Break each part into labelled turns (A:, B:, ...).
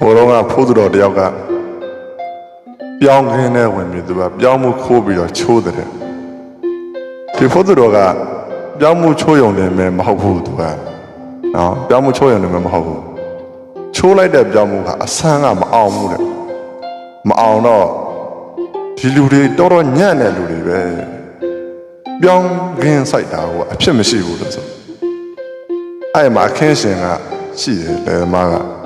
A: ဟိုတော့ကဖိုးသူတော်တယောက်ကပြောင်းခင်းနဲ့ဝင်ပြီးသူကပြောင်းမှုခိုးပြီးတော့ချိုးတယ်ဒီဖိုးသူတော်ကပြောင်းမှုချိုးရုံနဲ့မမဟုတ်ဘူးသူကနော်ပြောင်းမှုချိုးရုံနဲ့မမဟုတ်ဘူးချိုးလိုက်တဲ့ပြောင်းမှုကအဆန်းကမအောင်ဘူးတဲ့မအောင်တော့ဒီလူတွေတော်တော်ညံ့တဲ့လူတွေပဲပြောင်းခင်းဆိုင်တာကိုအဖြစ်မရှိဘူးလို့ဆိုအဲ့မှာအခင်းရှင်ကရှိတယ်လေသမားကဒီ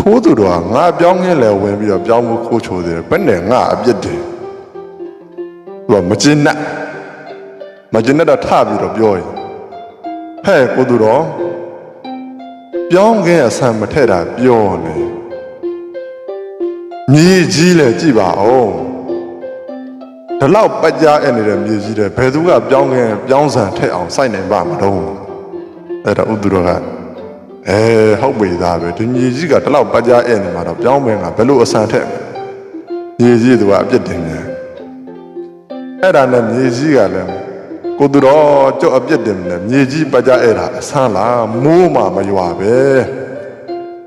A: ဖိုးသူတော်ကငါပြောင်းခင်းလဲဝင်ပြီးတော့ပြောင်းမှုခိုးချိုးတယ်ဘယ်နဲ့ငါအပြစ်တယ်သူကမကျင်နဲ့မကျင်နဲ့တော့ထပြီးတော့ပြောရင်ဟဲ့ကိုသူတော်ပြောင်းခင်းအဆံမထက်တာပြောနေမြေကြီးလဲကြည့်ပါဦးဒီလောက်ပကြအဲ့နေတဲ့မြေကြီးတဲ့ဘယ်သူကပြောင်းခင်းပြောင်းဆံထက်အောင်စိုက်နိုင်ပါမတော့အဲ့ဒါဥသူတော်က အဲဟုတ်ပြီသားပဲဒီညီကြီးကတလောက်ပကြားအဲ့နေမှာတော့ပြောင်းမယ်ငါဘယ်လိုအဆန်ထက်ညီကြီးသူကအပြစ်တင်တယ်အဲ့ဒါနဲ့ညီကြီးကလည်းကိုသူတော်ကြောက်အပြစ်တင်တယ်ညီကြီးပကြားအဲ့ဒါအဆန်လားမိုးမှမရွာပဲ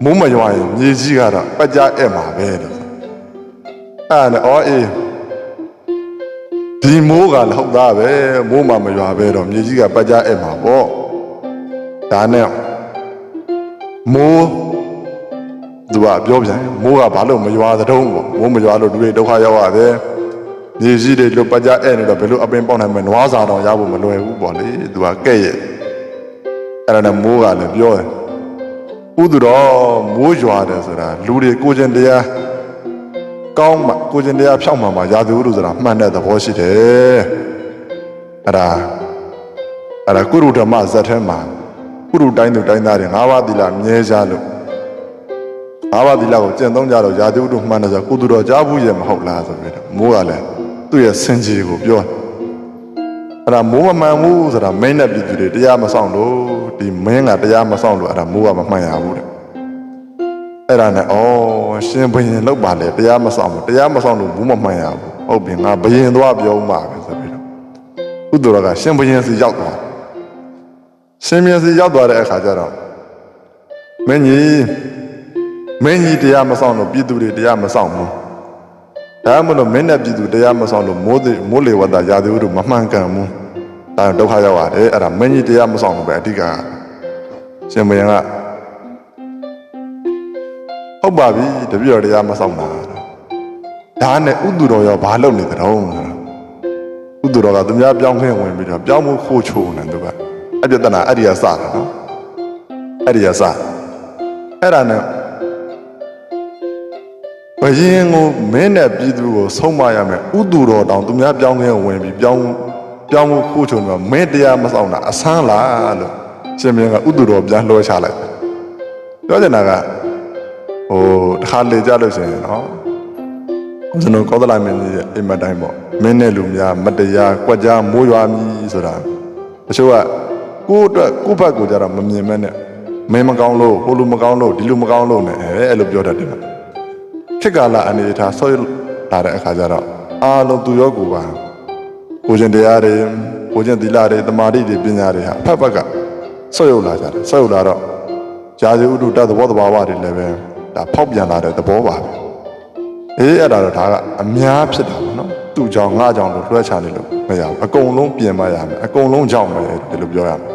A: မိုးမရွာရင်ညီကြီးကတော့ပကြားအဲ့မှာပဲတဲ့အဲ့ဒါနဲ့အော်အေးဒီမိုးကလည်းဟုတ်သားပဲမိုးမှမရွာပဲတော့ညီကြီးကပကြားအဲ့မှာပေါ့ဒါနဲ့ မိုးသူကပြောပြန်မိုးကဘာလို့မရွာသတုံးပေါ့မိုးမရွာလို့လူတွေဒုက္ခရောက်ရတယ်မြေကြီးတွေလို့ပကြအဲ့နေတော့ဘယ်လိုအပင်ပေါက်နိုင်မလဲနွားစာတော့ရဖို့မလွယ်ဘူးပေါ့လေသူကကဲ့ရဲ့အဲ့ဒါနဲ့မိုးကလည်းပြောတယ်ဥသူတော်မိုးရွာတယ်ဆိုတာလူတွေကိုကျင်တရားကောင်းမှကိုကျင်တရားဖြောက်မှမှာရာသီဥတုဆိုတာမှန်တဲ့သဘောရှိတယ်အဲ့ဒါအဲ့ဒါကုရုဓမ္မဇတ်ထဲမှာ ကုရုတိုင်းသူတိုင်းသားတွေငါးပါးသီလမြဲကြလို့ငါးပါးသီလကိုကျင့်သုံးကြတော့ယာတိဝတ္ထုမှန်တယ်ဆိုကုသူတော်ကြားဘူးရဲ့မဟုတ်လားဆိုပြီးတော့မိုးကလည်းသူ့ရဲ့စင်ကြီးကိုပြောတယ်အဲ့ဒါမိုးမမှန်ဘူးဆိုတာမင်းနဲ့ပြည်သူတွေတရားမဆောင်လို့ဒီမင်းကတရားမဆောင်လို့အဲ့ဒါမိုးကမမှန်ရဘူးတဲ့အဲ့ဒါနဲ့ဩရှင်ဘုရင်လောက်ပါလေတရားမဆောင်ဘူးတရားမဆောင်လို့ဘူးမမှန်ရဘူးဟုတ်ပြီငါဘုရင်သွားပြောမှပဲဆိုပြီးတော့ကုသူတော်ကရှင်ဘုရင်စီရောက်သွား ရှင်မြတ်စီရောက်သွားတဲ့အခါကျတော့မင်းကြီးမင်းကြီးတရားမဆောင်လို့ပြည်သူတွေတရားမဆောင်ဘူးဒါမှမဟုတ်မင်းနဲ့ပြည်သူတရားမဆောင်လို့မိုးတွေမိုးလေဝသရာသီဥတုမမှန်ကန်ဘူးဒါဒုက္ခရောက်ရတယ်အဲ့ဒါမင်းကြီးတရားမဆောင်လို့ပဲအဓိကရှင်ဘုရင်ကဟုတ်ပါပြီတပည့်တော်တရားမဆောင်တာဒါနဲ့ဥသူတော်ရောဘာလုပ်နေကြတော့ဥသူတော်ကသူများပြောင်းခင်းဝင်ပြီးတော့ပြောင်းမှုခိုးချိုးနေသူက အပြဿနာအဲ့ဒီကစတာနော်အဲ့ဒီကစအဲ့ဒါနဲ့ဘယင်းကိုမင်းနဲ့ပြည်သူကိုဆုံးမရမယ်ဥတူတော်တောင်သူများပြောင်းခင်းဝင်ပြီးပြောင်းပြောင်းမှုခိုးချုံတော့မင်းတရားမဆောင်တာအဆန်းလားလို့ရှင်မင်းကဥတူတော်ပြန်လှောချလိုက်ပြောချင်တာကဟိုတစ်ခါလေကြလို့ရှိရင်နော်ကျွန်တော်ကောသလမင်းကြီးရဲ့အိမ်မက်တိုင်းပေါ့မင်းနဲ့လူများမတရားကြွက်ကြားမိုးရွာမည်ဆိုတာတချို့က ကိုယ့်အတွက်ကိုယ့်ဘက်ကိုကြတော့မမြင်မဲနဲ့မင်းမကောင်းလို့ဟိုလူမကောင်းလို့ဒီလူမကောင်းလို့ ਨੇ အဲအဲ့လိုပြောတတ်တယ်ခေတ်ကာလအနေထားဆောရလာတဲ့အခါကျတော့အားလုံးသူရောကိုယ်ပါကိုကျင်တရားတွေကိုကျင်သီလတွေတမာတိတွေပညာတွေဟာဖက်ဖက်ကဆော့ရုပ်လာကြတယ်ဆော့ရုပ်လာတော့ဇာတိဥတုတတ်သဘောတဘာဝတွေလည်းပဲဒါဖောက်ပြန်လာတဲ့သဘောပါပဲအေးအဲ့ဒါတော့ဒါကအများဖြစ်တာပေါ့နော်သူ့ကြောင့်ငါကြောင့်လို့လွှဲချနေလို့မရဘူးအကုန်လုံးပြင်မရမယ်အကုန်လုံးကြောင့်ပဲဒီလိုပြောရမယ်